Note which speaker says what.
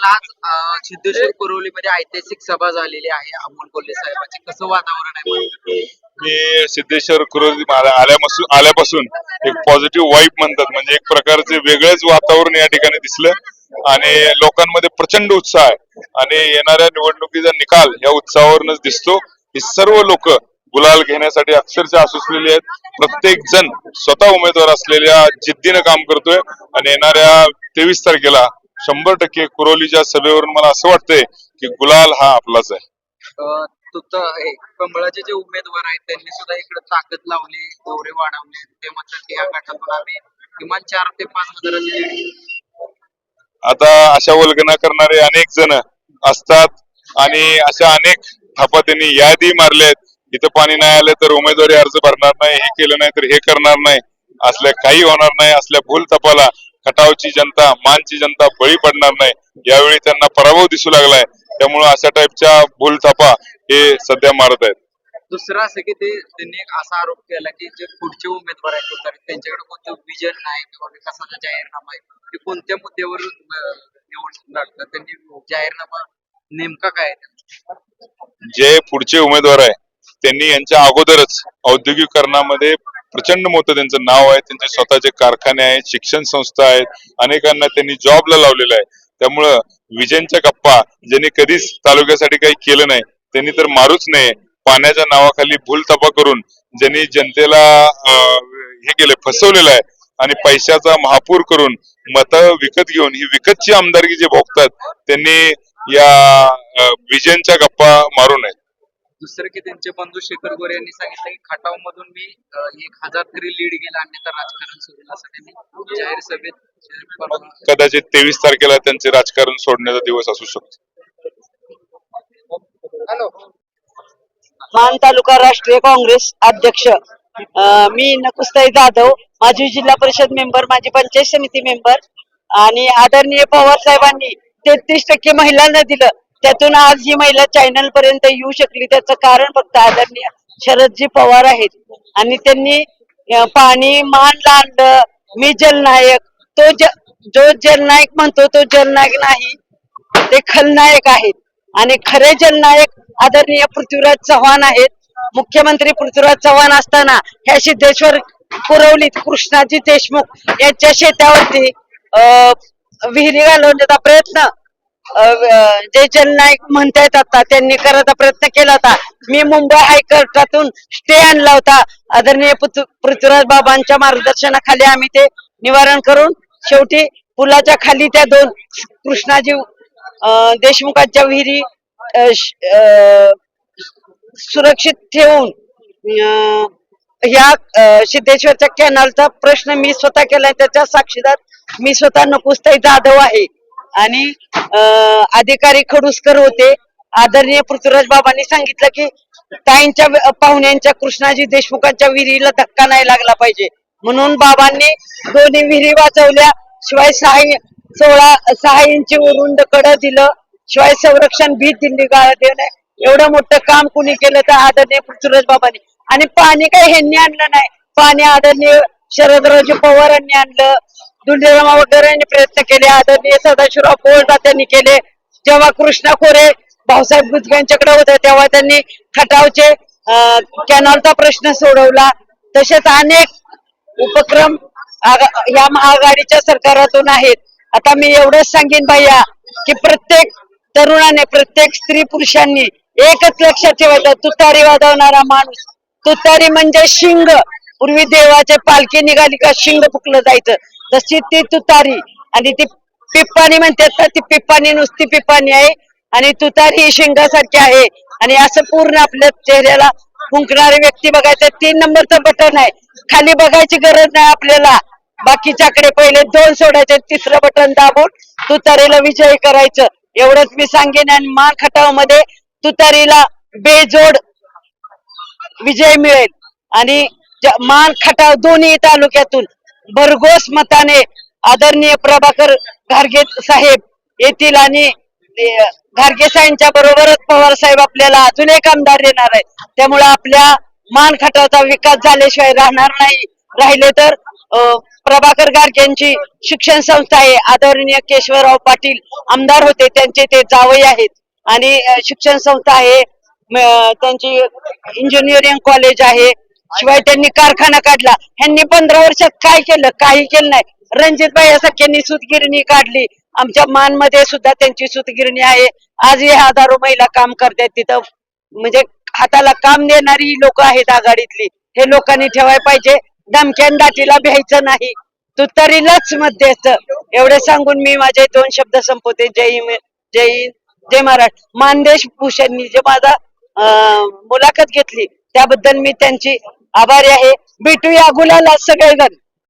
Speaker 1: सांगाल आज सिद्धेश्वर कुरवलीमध्ये ऐतिहासिक सभा झालेली आहे. अमोल कोल्हे साहेबांची कसं वातावरण आहे
Speaker 2: मी सिद्धेश्वर कुरोजी आल्यापासून आल्यापासून एक पॉझिटिव्ह वाईब म्हणतात. म्हणजे एक प्रकारचे वेगळेच वातावरण या ठिकाणी दिसलं आणि लोकांमध्ये प्रचंड उत्साह आहे. आणि येणाऱ्या निवडणुकीचा निकाल या उत्साहावरूनच दिसतो. ही सर्व लोक गुलाल घेण्यासाठी अक्षरशः असुसलेले आहेत. प्रत्येक जण स्वतः उमेदवार असलेल्या जिद्दीनं काम करतोय. आणि येणाऱ्या तेवीस तारखेला शंभर टक्के कुरोलीच्या सभेवरून मला असं वाटतंय की गुलाल हा आपलाच आहे.
Speaker 1: कमळाचे जे उमेदवार आहेत त्यांनी सुद्धा इकडे ताकद लावली दौरे वाढवले. ते म्हणतात की या गटातून आम्ही किमान चार ते पाच हजाराची.
Speaker 2: आता अशा वल्गना करणारे अनेक जण असतात आणि अशा अनेक थापा त्यांनी यादी मारल्यात. इथं पाणी नाही आलं तर उमेदवारी अर्ज भरणार नाही हे केलं नाही तर हे करणार नाही. असल्या काही होणार नाही असल्या भूल तपाला खटावची जनता मानची जनता बळी पडणार नाही. यावेळी त्यांना पराभव दिसू लागलाय. त्यामुळे अशा टाईपच्या भूल थापा हे सध्या मारत आहेत.
Speaker 1: दुसरं असं की ते त्यांनी एक असा आरोप केला की जे पुढचे उमेदवार आहेत त्यांच्याकडे कोणतं विजन नाही किंवा विकासाचा जाहीरनामा आहे. ते कोणत्या मुद्द्यावर निवडणूक लढतात त्यांनी जाहीरनामा नेमका काय
Speaker 2: जे पुढचे उमेदवार आहे त्यांनी यांच्या अगोदरच औद्योगिकरणामध्ये प्रचंड मोठं त्यांचं नाव आहे त्यांचे स्वतःचे कारखाने आहेत शिक्षण संस्था आहेत अनेकांना त्यांनी जॉबला लावलेलं आहे. त्यामुळं विजयच्या गप्पा ज्यांनी कधीच तालुक्यासाठी काही केलं नाही त्यांनी तर मारूच नये. पाण्याच्या नावाखाली भूलथापा करून ज्यांनी जनतेला हे केलं फसवलेलं आहे आणि पैशाचा महापूर करून मत विकत घेऊन ही विकतची आमदारकी जे भोगतात त्यांनी या अं, विजयच्या गप्पा मारू नयेत.
Speaker 1: दुसरं की त्यांचे बंधू शेखर गोरे यांनी सांगितलं की खटाव मधून मी एक हजार तरी लीड गेला अन्यथा राजकारण सोडेल असं त्यांनी जाहीर सभेत
Speaker 2: कदाचित तेवीस तारखेला त्यांचे राजकारण सोडण्याचा दिवस असू शकतो.
Speaker 3: मान तालुका राष्ट्रीय काँग्रेस अध्यक्ष मी नकुस्ताई जाधव माजी जिल्हा परिषद मेंबर माझी पंचायत समिती मेंबर आणि आदरणीय पवार साहेबांनी तेहतीस टक्के महिलांना दिलं. त्यातून आज ही महिला चॅनल पर्यंत येऊ शकली. त्याचं कारण फक्त आदरणीय शरदजी पवार आहेत. आणि त्यांनी पाणी मान लांड मी जलनायक तो ज जो जलनायक म्हणतो तो जलनायक नाही ते खलनायक आहेत. आणि खरे जलनायक आदरणीय पृथ्वीराज चव्हाण आहेत. मुख्यमंत्री पृथ्वीराज चव्हाण असताना ह्या सिद्धेश्वर पुरवलीत कृष्णाजी देशमुख यांच्या शेतावरती अं, विहिरी घालवण्याचा प्रयत्न जे जननायक म्हणतायत आता त्यांनी करायचा प्रयत्न केला होता. मी मुंबई हायकोर्टातून स्टे आणला होता. आदरणीय पृथ्वीराज बाबांच्या मार्गदर्शनाखाली आम्ही ते निवारण करून शेवटी पुलाच्या खाली त्या दोन कृष्णाजी देशमुखांच्या विहिरी सुरक्षित ठेवून ह्या सिद्धेश्वरच्या कॅनलचा प्रश्न मी स्वतः केलाय. त्याच्या साक्षीदार मी स्वतः नकुस्ताई जाधव आहे. आणि अं, अधिकारी खडूसकर होते. आदरणीय पृथ्वीराज बाबांनी सांगितलं की ताईंच्या पाहुण्यांच्या कृष्णाजी देशमुखांच्या विहिरीला धक्का नाही लागला पाहिजे. म्हणून बाबांनी दोन्ही विहिरी वाचवल्या. शिवाय सहा सोळा सहा इंची वरून कड दिलं. शिवाय संरक्षण भीत दिल्ली गाळा देऊन एवढं मोठं काम कुणी केलं तर आदरणीय पृथ्वीराज बाबांनी. आणि पाणी काही ह्यांनी आणलं नाही. पाणी आदरणीय शरदरावजी पवारांनी आणलं. दुंडेरामा वगैरे यांनी प्रयत्न केले. आदरणीय सदाशिवराव पोळदा त्यांनी केले. जेव्हा कृष्णा खोरे भाऊसाहेब गुजग्यांच्याकडे होते तेव्हा त्यांनी खटावचे कॅनॉलचा प्रश्न सोडवला. तसेच अनेक उपक्रम या महाआघाडीच्या सरकारातून आहेत. आता मी एवढंच सांगेन भैया की प्रत्येक तरुणाने प्रत्येक स्त्री पुरुषांनी एकच लक्षात ठेवायचं तुतारी वाजवणारा माणूस. तुतारी म्हणजे शिंग. पूर्वी देवाचे पालखी निघाली का शिंग फुकलं जायचं. तशी ती तुतारी आणि ती पिप्पानी म्हणतात तर ती पिप्पानी नुसती पिप्पानी आहे. आणि तुतारी ही शिंगासारखी आहे. आणि असं पूर्ण आपल्या चेहऱ्याला फुंकणारी व्यक्ती बघायचं तीन नंबरचं बटन आहे. खाली बघायची गरज नाही आपल्याला. बाकीच्याकडे पहिले दोन सोडायचे तिसरं बटन दाबून तुतारीला विजयी करायचं. एवढंच मी सांगेन आणि मान खटावमध्ये तुतारीला बेजोड विजय मिळेल. आणि मान खटाव दोन्ही तालुक्यातून भरघोस मताने आदरणीय प्रभाकर घारगे साहेब येतील आणि घारगे साहेबांच्या बरोबरच पवार साहेब आपल्याला अजून एक आमदार देणार आहे त्यामुळे आपल्या मान खटाचा विकास झाल्याशिवाय राहणार नाही. राहिले तर प्रभाकर गारगेंची शिक्षण संस्था आहे. आदरणीय केशवराव पाटील आमदार होते. त्यांचे ते जावई आहेत. आणि शिक्षण संस्था आहे. त्यांची इंजिनिअरिंग कॉलेज आहे. शिवाय त्यांनी कारखाना काढला. ह्यांनी पंधरा वर्षात काय केलं? काही केलं नाही. रणजित भाई सख्यांनी सुतगिरणी काढली. आमच्या मानमध्ये सुद्धा त्यांची सुतगिरणी आहे. आजही हजारो महिला काम करतात तिथं. म्हणजे हाताला काम देणारी लोक आहेत आघाडीतली. हे लोकांनी ठेवायला पाहिजे. धमक्यान दाटीला भ्यायचं नाही. तू तरीलाच मत द्यायचं एवढे सांगून मी माझे दोन शब्द संपवते. जय हिंद जय हिंद जय महाराष्ट्र. मानदेश भूषणनी जे माझा अं, मुलाखत घेतली त्याबद्दल मी त्यांची आभारी आहे. भेटूया गुलाला सगळेजण.